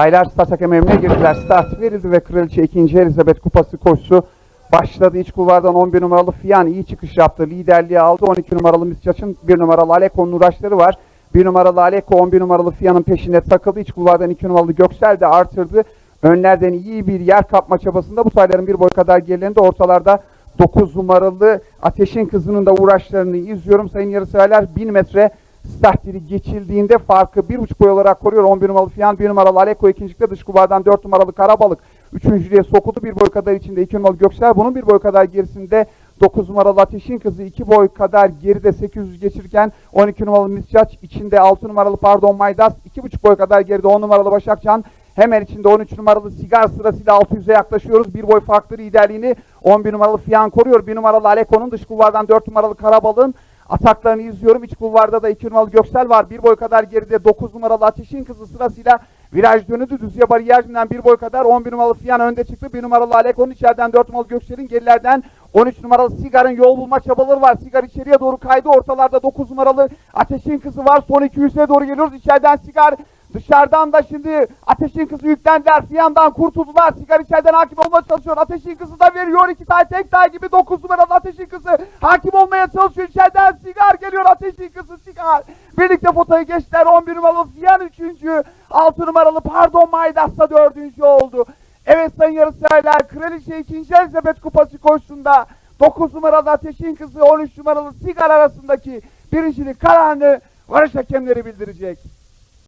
Saylar start hakem girdiler. Start verildi ve Kraliçe 2. Elizabeth Kupası koşusu başladı. İç kulvardan 11 numaralı Fiyan iyi çıkış yaptı. Liderliği aldı. 12 numaralı Misçaç'ın 1 numaralı Aleko'nun uğraşları var. 1 numaralı Aleko 11 numaralı Fiyan'ın peşinde takıldı. İç kulvardan 2 numaralı Göksel de artırdı. Önlerden iyi bir yer kapma çabasında bu sayıların bir boy kadar gerilerinde ortalarda 9 numaralı Ateşin Kızı'nın da uğraşlarını izliyorum. Sayın yarışseverler 1000 metre dili geçildiğinde farkı 1,5 boy olarak koruyor. 11 numaralı Fiyan, 1 numaralı Aleko ikincilikte dış kubardan 4 numaralı Karabalık. Üçüncülüğe sokuldu bir boy kadar içinde 2 numaralı Göksel. Bunun bir boy kadar gerisinde 9 numaralı Ateşin Kızı 2 boy kadar geride 800 geçirirken 12 numaralı Miscaç içinde 6 numaralı pardon Maydas 2,5 boy kadar geride 10 numaralı Başakcan Hemen içinde 13 numaralı Sigar sırasıyla 600'e yaklaşıyoruz. Bir boy farklı liderliğini 11 numaralı Fiyan koruyor. 1 numaralı Aleko'nun dış kulvardan 4 numaralı Karabal'ın ataklarını izliyorum. İç kulvarda da 2 numaralı Göksel var. Bir boy kadar geride 9 numaralı Ateşin Kızı sırasıyla viraj dönüdü. Düzye bariyerinden bir boy kadar 11 numaralı Fiyan önde çıktı. 1 numaralı Aleko'nun içeriden 4 numaralı Göksel'in gerilerden 13 numaralı Sigar'ın yol bulma çabaları var. Sigar içeriye doğru kaydı. Ortalarda 9 numaralı Ateşin Kızı var. Son 200'e doğru geliyoruz. İçeriden Sigar Dışarıdan da şimdi Ateşin Kızı yüklendiler. Fiyan'dan kurtuldular. Sigar içeriden hakim olmaya çalışıyor. Ateşin Kızı da veriyor. iki tane tek tay gibi 9 numaralı Ateşin Kızı hakim olmaya çalışıyor. İçeriden Sigar geliyor. Ateşin Kızı Sigar. Birlikte fotoyu geçtiler. 11 numaralı Fiyan 3. 6 numaralı pardon Maydas da 4. oldu. Evet sayın yarışseverler Kraliçe 2. Elizabeth Kupası koşusunda 9 numaralı Ateşin Kızı 13 numaralı Sigar arasındaki birincilik kararını varış hakemleri bildirecek.